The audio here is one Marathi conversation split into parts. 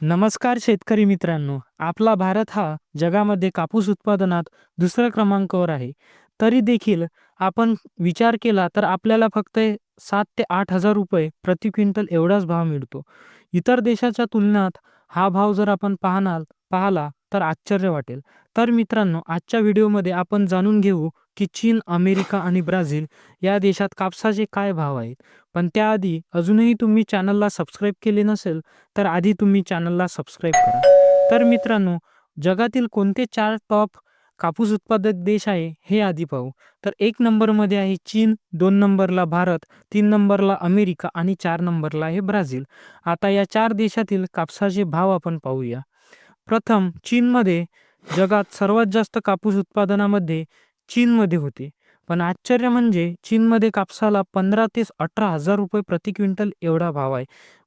नमस्कार शेतकरी मित्रांनो. आपला भारत हा जगामध्ये कापूस उत्पादनात दुसऱ्या क्रमांकावर आहे. तरी देखील आपण विचार केला तर आपल्याला फक्त सात ते आठ हजार रुपये प्रति क्विंटल एवढाच भाव मिळतो. इतर देशाच्या तुलनात हा भाव जर आपण पाहणार पाहला तर आश्चर्य वाटेल. तर मित्रांनो आजच्या व्हिडिओमध्ये आपण जाणून घेऊ की चीन अमेरिका आणि ब्राझील या देशात कापसाचे काय भाव आहेत. पण त्याआधी अजूनही तुम्ही चॅनलला सबस्क्राईब केले नसेल तर आधी तुम्ही चॅनलला सबस्क्राईब करा. तर मित्रांनो जगातील कोणते चार टॉप कापूस उत्पादक देश आहे हे आधी पाहू. तर एक नंबरमध्ये आहे चीन दोन नंबरला भारत तीन नंबरला अमेरिका आणि चार नंबरला आहे ब्राझील. आता या चार देशातील कापसाचे भाव आपण पाहूया. प्रथम चीनमध्ये जगात सर्वात जास्त कापूस उत्पादनामध्ये चीनमध्ये होते. पण आश्चर्य म्हणजे चीनमध्ये कापसाला पंधरा ते अठरा हजार रुपये प्रति क्विंटल एवढा भाव आहे.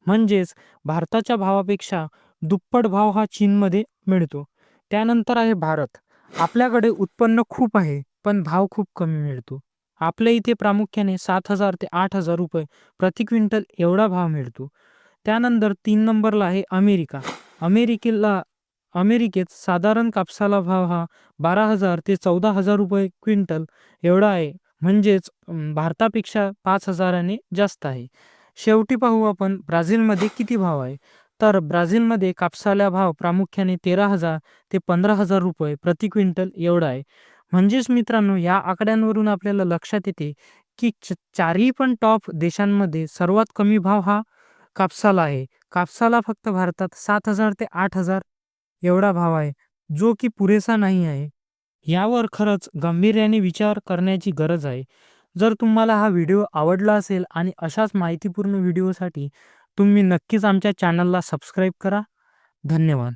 म्हणजेच भारताच्या भावापेक्षा दुप्पट भाव हा चीनमध्ये मिळतो. त्यानंतर आहे भारत. आपल्याकडे उत्पन्न खूप आहे पण भाव खूप कमी मिळतो. आपल्या इथे प्रामुख्याने सात हजार ते आठ हजार रुपये प्रति क्विंटल एवढा भाव मिळतो. त्यानंतर तीन नंबरला आहे अमेरिका. अमेरिकेला अमेरिकेत साधारण कापसाला भाव हा बारा हजार ते चौदा हजार रुपये क्विंटल एवढा आहे. म्हणजेच भारतापेक्षा पाच हजाराने जास्त आहे. शेवटी पाहू आपण ब्राझीलमध्ये किती भाव आहे. तर ब्राझीलमध्ये कापसाला भाव प्रामुख्याने तेरा हजार ते पंधरा हजार रुपये प्रति क्विंटल एवढा आहे. म्हणजेच मित्रांनो या आकड्यांवरून आपल्याला लक्षात येते की च- चारही पण टॉप देशांमध्ये सर्वात कमी भाव हा कापसाला आहे. कापसाला फक्त भारतात सात हजार ते आठ हजार एवढा भाव आहे जो की पुरेसा नाही आहे. यावर खरंच गांभीर्याने विचार करण्याची गरज आहे. जर तुम्हाला हा व्हिडिओ आवडला असेल आणि अशाच माहितीपूर्ण व्हिडिओसाठी तुम्ही नक्कीच आमच्या चॅनलला सबस्क्राईब करा. धन्यवाद.